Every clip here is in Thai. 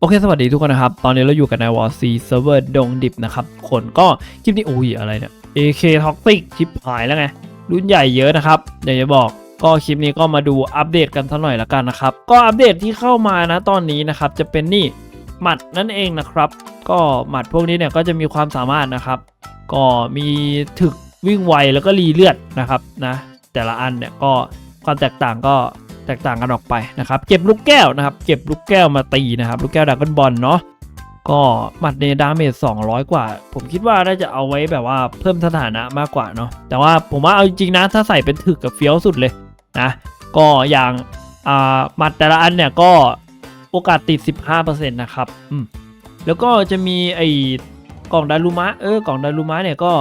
โอเค สวัสดีทุกคนนะครับ ตอนนี้เราอยู่กันในวอร์ซีเซิร์ฟเวอร์ดงดิบนะครับ คนก็คลิปนี้โอ้ยอะไรเนี่ย AK Toxic ชิปหายแล้วไง รุ่นใหญ่เยอะนะครับเดี๋ยวจะบอกก็คลิปนี้ก็มาดูอัปเดตกันสักหน่อยละกันนะครับ ก็อัปเดตที่เข้ามานะตอนนี้นะครับ จะเป็นนี่หมัดนั่นเองนะครับ ก็หมัดพวกนี้เนี่ยก็จะมีความสามารถนะครับ ก็มีถึกวิ่งไวแล้วก็รีเลือดนะครับนะแต่ละอันเนี่ยก็ความแตกต่างก็ แตกต่างกันออกไปนะครับ เก็บลูกแก้วนะครับ เก็บลูกแก้วมาตีนะครับ ลูกแก้วดราก้อนบอลเนาะก็หมัดเนดาเมจ200 กว่า ผมคิดว่าน่าจะเอาไว้แบบว่าเพิ่มสถานะมากกว่าเนาะแต่ว่าผมว่าเอาจริงนะ ถ้าใส่เป็นถึกกับเฟี้ยวสุดเลยนะก็อย่างอ่าหมัดแต่ละอันเนี่ยก็โอกาสติด 15%นะครับอืมแล้วก็จะมีไอ้กล่องดารุมะเออกล่องดารุมะเนี่ยก็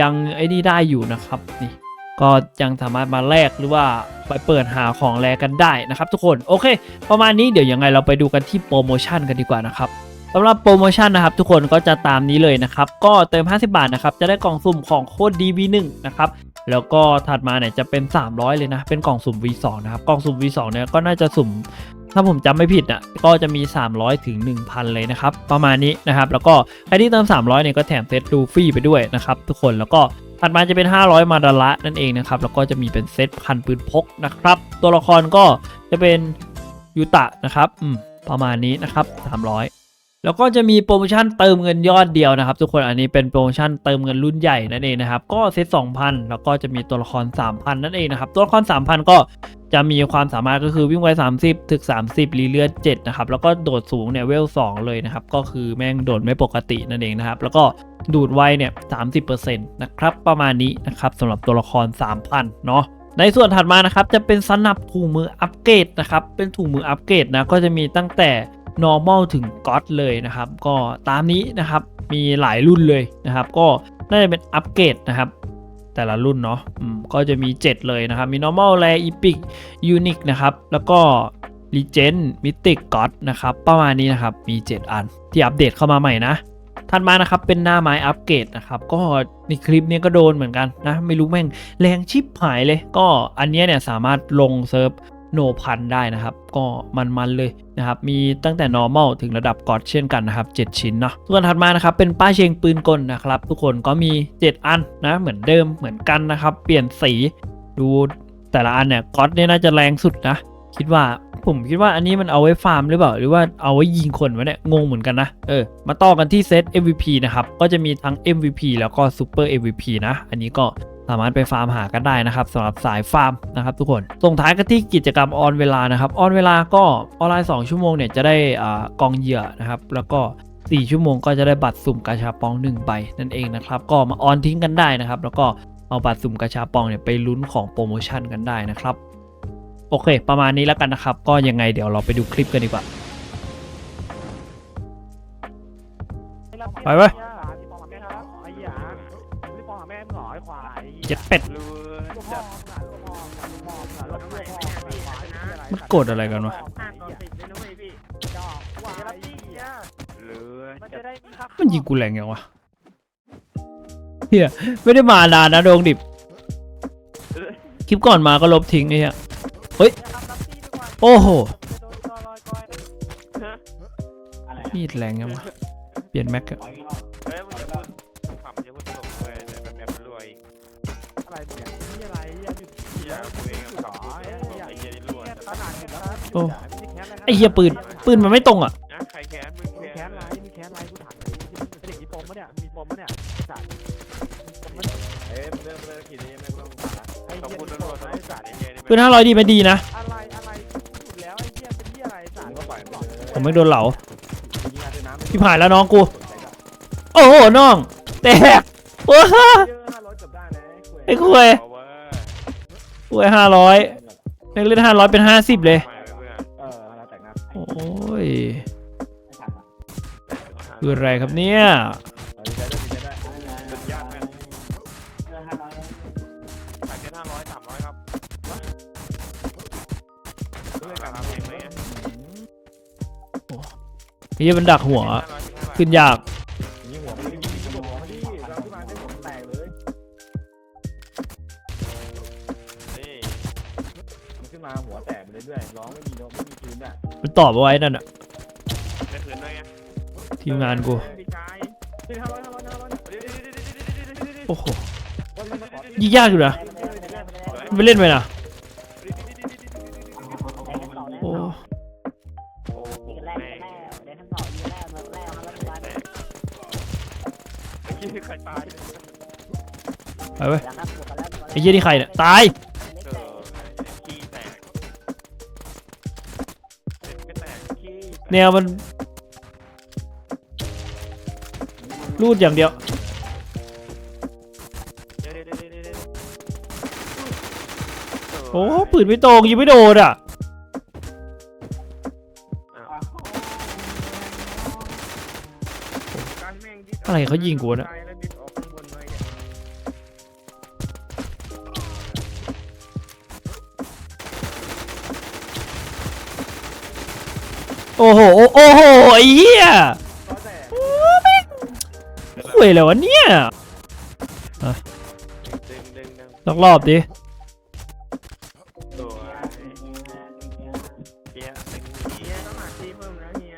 ยังไอ้นี่ได้อยู่นะครับนี่ ก็ยังสามารถมาแลกหรือว่าไปเปิดหาของแลกกันได้นะครับทุกคนโอเค ประมาณนี้เดี๋ยวยังไงเราไปดูกันที่โปรโมชั่นกันดีกว่านะครับสำหรับโปรโมชั่นนะครับ ทุกคนก็จะตามนี้เลยนะครับ ก็เติม 50 บาทนะครับ จะได้กล่องสุ่มของโค้ด DV1 นะครับ แล้วก็ถัดมาเนี่ยจะเป็น 300 เลยนะ เป็นกล่องสุ่ม V2 นะครับ กล่องสุ่ม V2 เนี่ยก็น่าจะสุ่ม ถ้าผมจำไม่ผิดอะก็จะมี 300 ถึง 1,000 เลยนะครับ ประมาณนี้นะครับ แล้วก็ใครที่เติม 300 เนี่ยก็แถมเซตลูฟี่ไปด้วยนะครับทุกคนแล้วก็ ถัดมาจะเป็น 500 มาดาระนั่นเองนะครับ แล้วก็จะมีเป็นเซตพันปืนพกนะครับ ตัวละครก็จะเป็นยูตะนะครับ อืม ประมาณนี้นะครับ 300 แล้วก็จะมีโปรโมชั่นเติมเงินยอดเดียวนะครับ ทุกคนอันนี้เป็นโปรโมชั่นเติมเงินรุ่นใหญ่นั่นเองนะครับก็เซต2,000 แล้วก็จะมีตัวละคร 3,000 นั่นเองนะครับตัวละคร 3,000 ก็จะมีความสามารถก็คือวิ่งไว 30 ถึก30 รีเลือด7นะครับแล้วก็โดดสูงเนี่ยเวล 2 เลยนะครับ ก็คือแม่งโดดไม่ปกตินั่นเองนะครับ แล้วก็ดูดไวเนี่ย 30%นะครับประมาณนี้นะครับสำหรับตัวละคร 3,000 เนาะในส่วนถัดมานะครับจะเป็นสนับถุงมืออัปเกรดนะครับเป็นถุงมืออัปเกรดนะก็จะมีตั้งแต่ normal ถึง god เลยนะครับ ก็ตามนี้นะครับมีหลายรุ่นเลยนะครับ ก็น่าจะเป็นอัปเกรดนะครับ แต่ละรุ่นเนาะอืมก็จะมี 7 เลยนะครับ มี normal rare epic unique นะครับ แล้วก็ legend mythic god นะครับ ประมาณนี้นะครับ มี 7 อันที่อัปเดตเข้ามาใหม่นะถัดมานะครับ เป็นหน้าไม้อัปเกรดนะครับ ก็ในคลิปนี้ก็โดนเหมือนกันนะ ไม่รู้แม่งแรงชิปหายเลย ก็อันเนี้ยเนี่ยสามารถลงเซิร์ฟ โนพันได้นะครับ ก็มันๆเลยนะครับ มีตั้งแต่ normal ถึงระดับกอดเช่นกันนะครับ 7 ชิ้นเนาะส่วนถัดมานะครับ เป็นป้าเชงปืนกลนะครับ ทุกคนก็มี 7 อันนะเหมือนเดิมเหมือนกันนะครับ เปลี่ยนสีดูแต่ละอันเนี่ยกอดเนี่ยน่าจะแรงสุดนะ คิดว่าผมคิดว่าอันนี้มันเอาไว้ฟาร์มหรือเปล่า หรือว่าเอาไว้ยิงคนวะเนี่ยงงเหมือนกันนะ เออ มาต่อกันที่เซต MVP นะครับ ก็จะมีทั้ง MVP แล้วก็ Super MVP นะ อันนี้ก็ สามารถไปฟาร์มหากันได้นะครับสำหรับสายฟาร์มนะครับทุกคนส่งท้ายกันที่กิจกรรมออนเวลานะครับออนเวลาก็ออนไลน์ 2 ชั่วโมงเนี่ยจะได้กองเหยื่อนะครับแล้วก็ 4 ชั่วโมงก็จะได้บัตรสุ่มกาชาปอง1ใบนั่นเองนะครับก็มาออนทิ้งกันได้นะครับแล้วก็เอาบัตรสุ่มกาชาปองเนี่ยไปลุ้นของโปรโมชั่นกันได้นะครับโอเค ประมาณนี้แล้วกันนะครับ ก็ยังไงเดี๋ยวเราไปดูคลิปกันดีกว่าไปเว้ยพี่ป เจ็ดเป็ดลูกพ่อมึงอะลูกพ่อมึงอะลูกพ่อมึงอะลูกพ่อมึงอะมันกดอะไรกันวะอ่านต่อสิบเลยนะเว้ยพี่ดอกวายเนี่ยมันจะได้มีครับมันยิงกูแรงยังวะเฮียไม่ได้มานานนะดวงดิบ คลิปก่อนมาก็ลบทิ้งไอ้เหี้ยโอ้โหมีดแรงยังวะ เปลี่ยนแม็กอะ หยุดเฮียกูเองก็ขับรถไอ้เฮียนี่รวยขนาดนี้แล้วโอ้ไอ้เหี้ยปืน ปืนมันไม่ตรงอะนะใครแค้นมึงมึงแค้แค้นนอะอะไรไรมึงแค้นอะไรกูถามเลยเป็นเด็กมีปมปะเนี่ย มีปมปะเนี่ยไอ้สัตว์ปมปะเนี่ยเอ้ยมึงเริ่มเริ่มขี่นี้ไม่ต้องมาละไอ้ต้องเหี้ยพูดมีตปลมกปะไอ้ไอ้สัสัตตว์ว์ไอ้เฮียนี่ปืนห้าร้อยดีไม่ดีนะ อะไรอะไรสุดแล้วไอ้เหี้ยเป็นที่อะไรสัตว์ก็ปล่อยมันเลยผมไม่โดนเหลายิงอาด้วยน้ำพี่ผ่านแล้วน้องกู โอ้โหน้อง แตกโอ้โหเยอะห้าร้อยเกือบได้นะไอ้คุย เอวยห้าร้อยแม็กเล่นห้าร้อยเป็นห้าสิบเลย เออแล้วแต่งนะโอ้ย คืออะไรครับเนี่ยสุดยอดแม่ขายแค่ห้าร้อยสามร้อยครับด้วยการทำเองไหมเฮียมันดักหัว ขึ้นยาก มันขึ้นมาหัวแตกไปเรื่อยๆร้องไม่มีโน้ตไม่มีพื้นอะมันตอบเอาไว้นั่นอะเป็นคืนด้วยไงทีมงานกูพี่ชายสี่ห้าร้อยห้าร้อยห้าร้อยเดี๋ยวเดี๋ยวเดี๋ยวเดี๋ยวเดี๋ยวเดี๋ยวเดี๋ยวเดี๋ยวโอ้โหวันนี้มาขอยิงยากอยู่นะไปเล่นไปนะโอ้โหไอ้ยี่ใครตายเนี่ยไปเว้ยไอ้เหี้ยนี่ใครเนี่ยตายเออ แตกแนวมันรูดอย่างเดียว เดี๋ยวเดี๋ยวเดี๋ยวเดี๋ยวเดี๋ยวโอ้ปืนไม่ตรงยิงไม่โดนอะการแม่งดิดอะไรเขายิงกูวะเนี่ย โอ้โห โอ้โหไอ้เหี้ยคุยอะไรวะเนี่ยดึงดึงดึงสักรอบดิตัวเฮียดึงเฮียต้องหาที่เพิ่มนะเฮีย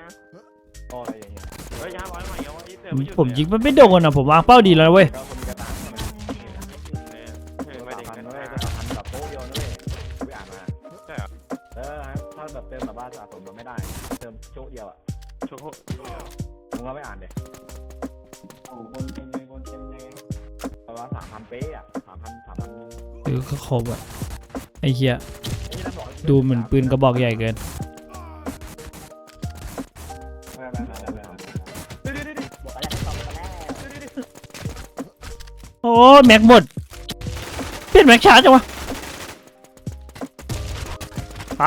โอ้ยอย่างเงี้ยเฮ้ยยาร้อยใหม่ยังยี่สิผมยิงมันไม่โดนอะผมวางเป้าดีแล้วเว้ย ครบอะไอ้เหี้ยดูเหมือนปืนกระบอกใหญ่เกิน โอ้แม็กหมด เปลี่ยนแม็กช้าจังวะไป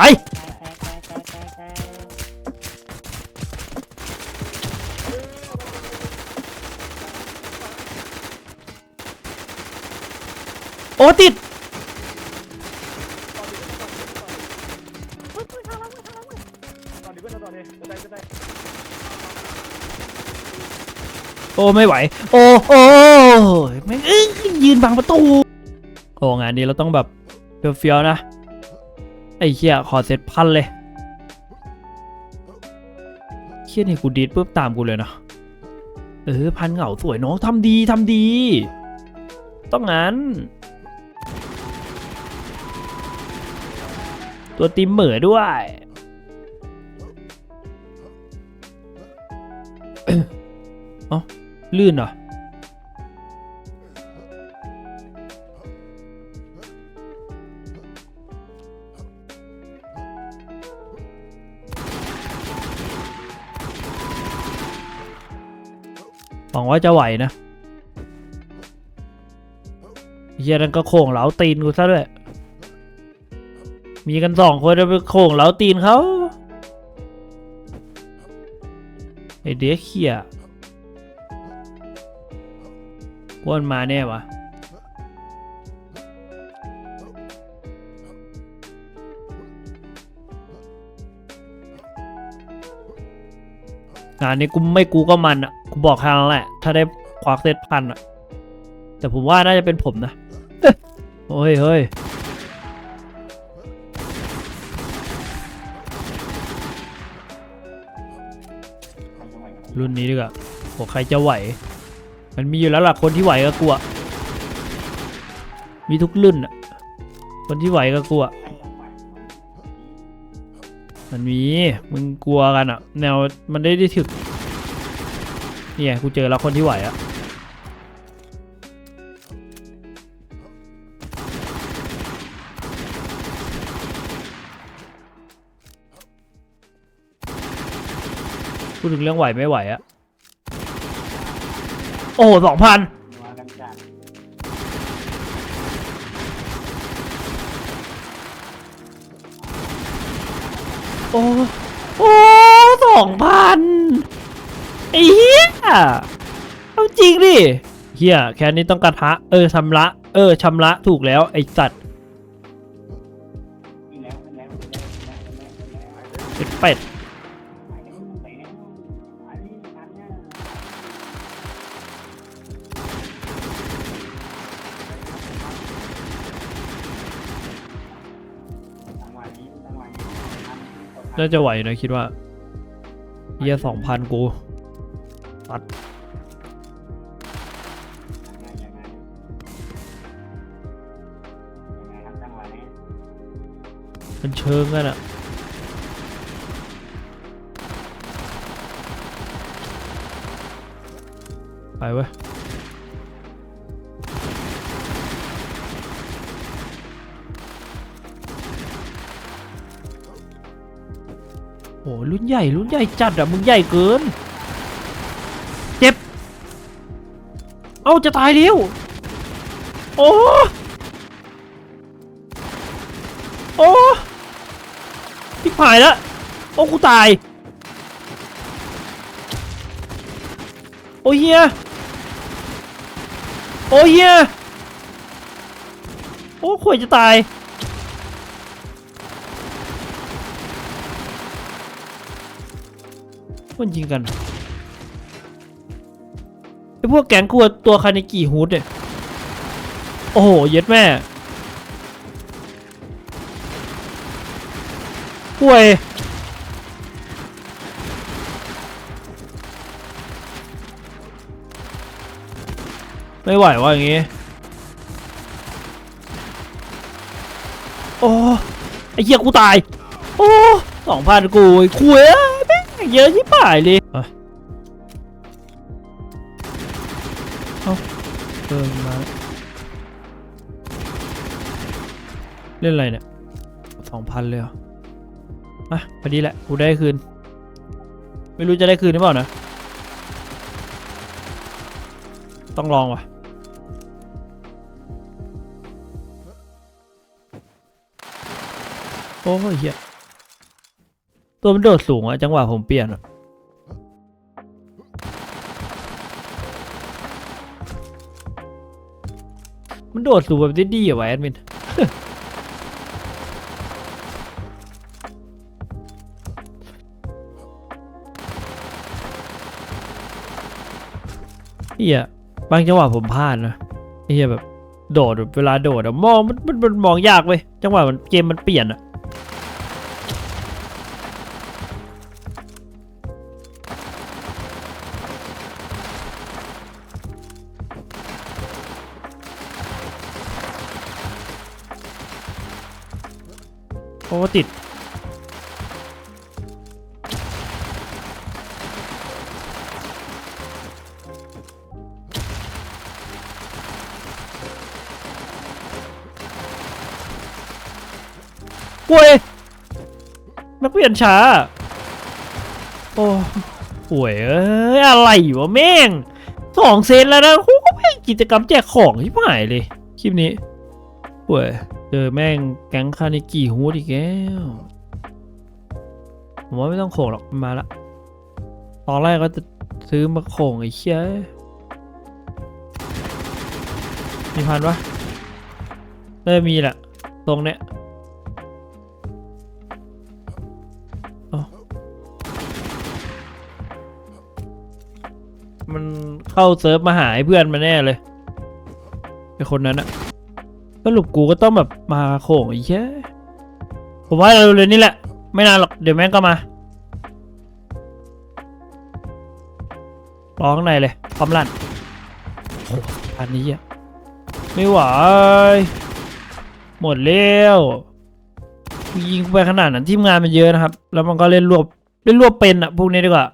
โอ้ติด อ้ไม่ไหว โอ้โอ้แม่งยยืนบังประตู โอ้งานนี้เราต้องแบบเฟี้ยวๆนะ ไอ้เหี้ยขอเซตพันเลยเหี้ยนี่กูดีดปุ๊บตามกูเลยเนาะเออพันเหงาสวยน้องทำดีทำดี ต้องงั้น ตัวติมเหม่อด้วย ลื่นเหรอ หวังว่าจะไหวนะเฮียนั่นก็โค้งเหลาตีนกูซะด้วย มีกันสองคนจะไปโค้งเหลาตีนเขาไอเด็กเขี้ย ว่านมาแน่วะงานนี้กูไม่กูก็มันอะกูบอกแค่นั้นแหละ ถ้าได้ควักเซตพันอะ แต่ผมว่าน่าจะเป็นผมนะ โอ้ยเฮ้ยรุ่นนี้ดีกว่าโหใครจะไหว มันมีอยู่แล้วล่ะคนที่ไหวก็กลัว มีทุกรุ่นอะคนที่ไหวก็กลัว มันมี มึงกลัวกันอะแนวมันได้ได้ถึกเนี่ยกูเจอแล้วคนที่ไหวอะพูดถึงเรื่องไหวไม่ไหวอะ อ้สองพันโอ้โอ้สองพันไอ้เหี้ยเอาจริงดิเฮียแค่นี้ต้องกระทะ เออชำระ เออชำระถูกแล้วไอ้สัตว์เป็ด น่าจะไหวนะคิดว่าเฮียสองพันกูตัดยังไงยังไงยังไงครับจังหวะนี้มันเชิงกันอะไปเว้ย รุ่นใหญ่รุ่นใหญ่จัดอะมึงใหญ่เกิน เจ็บ เอ้าจะตายเร็วโอ้โอ้ที่ผายแล้วโอ้กูตาย โอ้เฮียโอ้เฮียโอ้ข่วยจะตาย มันยิงกันไอพวกแก๊งกลัวตัวคานิกิฮูดเนี่ย โอ้โห เย็ดแม่ป่วยไม่ไหวว่าอย่างงี้ โอ้ไอ้เหี้ยกูตาย โอ้สองพันกูไอ้คุยอะ เยอะที่ป่ายเลยเอาเติมมาเล่นอะไรเนี่ยสองพันเลยเหรออะพอดีแหละกูได้คืน ไม่รู้จะได้คืนหรือเปล่านะ ต้องลองว่ะโอ้ยเฮีย ตัวมันโดดสูงอะจังหวะผมเปลี่ยนอะมันโดดสูงแบบดีๆอะวะแอดมินเฮียบางจังหวะผมพลาดนะเฮียแบบโดดแบบเวลาโดดอะมองมันมันมันมองยากเว้ยจังหวะมันเกมมันเปลี่ยนอะ เพราะว่าติด ป่วยนักเปลี่ยนช้า โอ้ป่วยเอ้ยอะไรวะแม่งสองเซนแล้วนะกูก็ไม่กิจกรรมแจกของที่หายเลย คลิปนี้ป่วย เจอแม่งแก๊งคานิกิฮูดอีกแล้วผมว่าไม่ต้องโขงหรอกมาละ ตอนแรกก็จะซื้อมาโขงไอ้เชี่ยมีพันปะเริ่มมีแหละตรงเนี้ยมันเข้าเซิร์ฟมาหาไอ้เพื่อนมาแน่เลยไอ้คนนั้นอะ สรุปกูก็ต้องแบบมาโขงอ้เหี้ยผมว่าเราเลยนี่แหละ ไม่นานหรอกเดี๋ยวแม่งก็มาร้องในเลยความลั่นอันนี้อะไม่ไหวหมดแล้วยิงไปขนาดนั้นทีมงานมันเยอะนะครับ แล้วมันก็เล่นรวบเล่นรวบเป็นอะพวกนี้ดีกว่า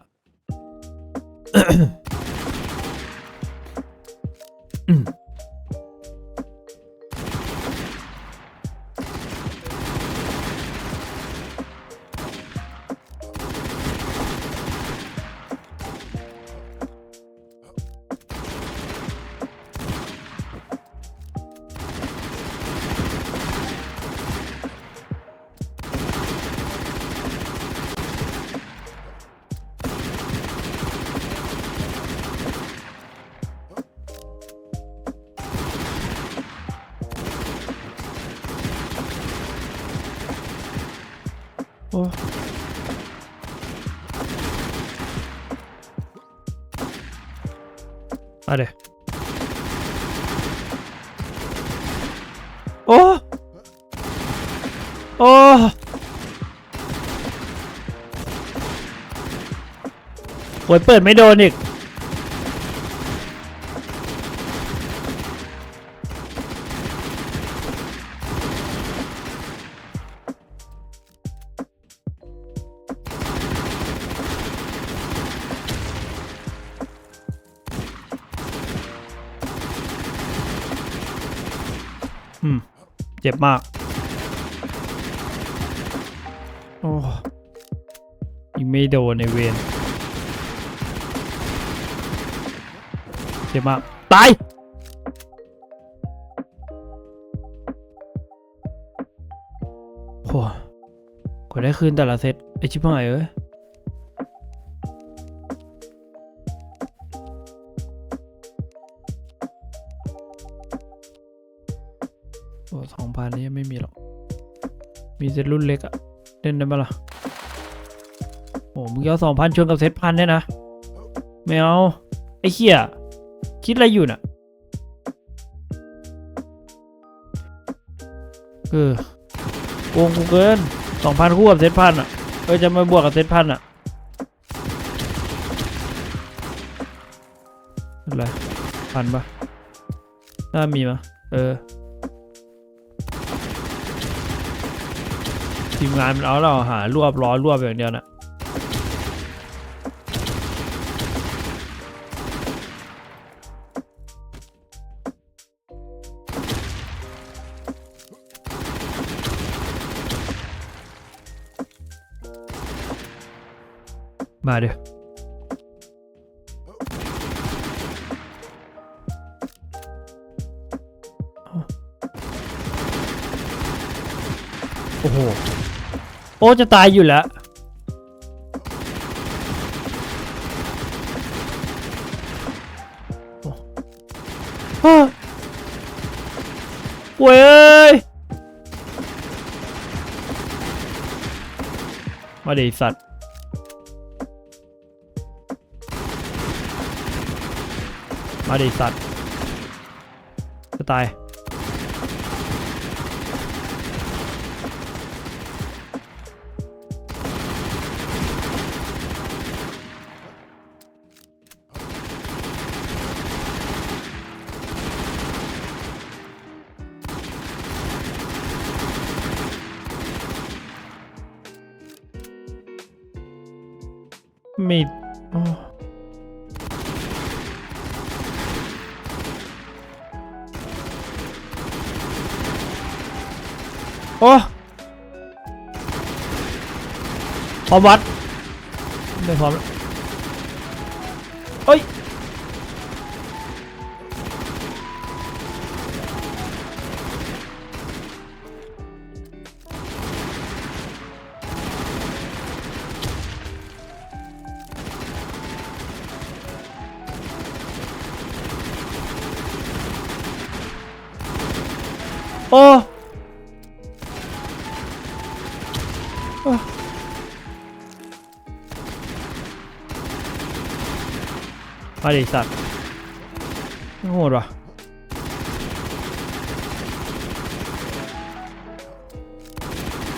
อ้มาเดี๋ยโอ้โอ้โวยเปิดไม่โดนอีก จ็บมาก โอ้ยิงไม่โดนในเวนเจ็บมาก ตาย โหกดได้คืนแต่ละเซตไอชิบหายเอ้ย เซตรุ่นเล็กอะเล่นได้ปะล่ะโอ้มึงเอาสองพันชนกับเซตพันเนี่ยนะ ไม่เอา ไอ้เหี้ยคิดอะไรอยู่น่ะเออโกงกูเกินสองพันคู่กับเซตพันอะเออจะมาบวกกับเซตพันอะอะไรพันปะน่ามีมะเออ ทีมงานมันเอาเราหารวบล้อรวบอย่างเดียวน่ะมาเดี๋ยวโอ้โห โอ้จะตายอยู่แล้วโอ้เว้ย มาดิสัตว์ มาดิสัตว์ จะตาย ม่โอ้พร้อมวัดไม่พร้อมเอ้ย อ้โอ้มาดิสัตว์โหดว่ะ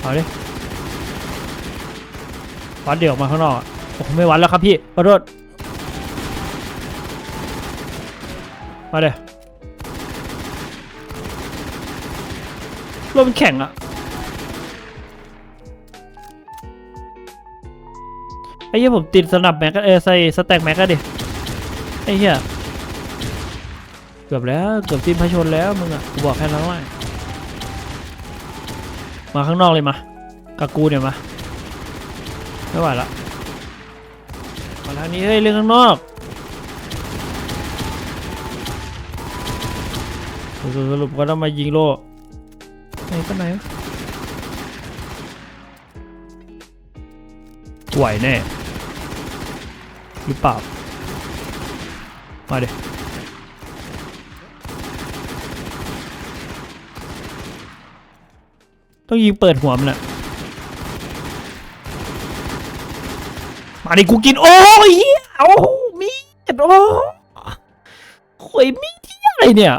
เอาดิวัดเดี่ยวมาข้างนอกโอ้ไม่วัดแล้วครับพี่ขอโทษมาเดี๋ยว รถมันแข็งอะไอ้เหี้ยผมติดสนับแม็กเออใส่สแต็กแม็กก็ดิไอ้เหี้ยเกือบแล้วเกือบสิ้นพระชนแล้วมึงอะกูบอกแค่นั้นว่ามาข้างนอกเลยมากับกูเนี่ยมาไม่ไหวละมาทางนี้เฮ้ยเรื่องข้างนอกสรุปก็ต้องมายิงโล่ ไหนก็ไหนวะไหวแน่หรือเปล่า มาเดี๋ยต้องยิงเปิดหัวมันอะมาดิกูกิน โอ้ยเอ้โหมีดโอ้โหยมีดที่อะไรเนี่ย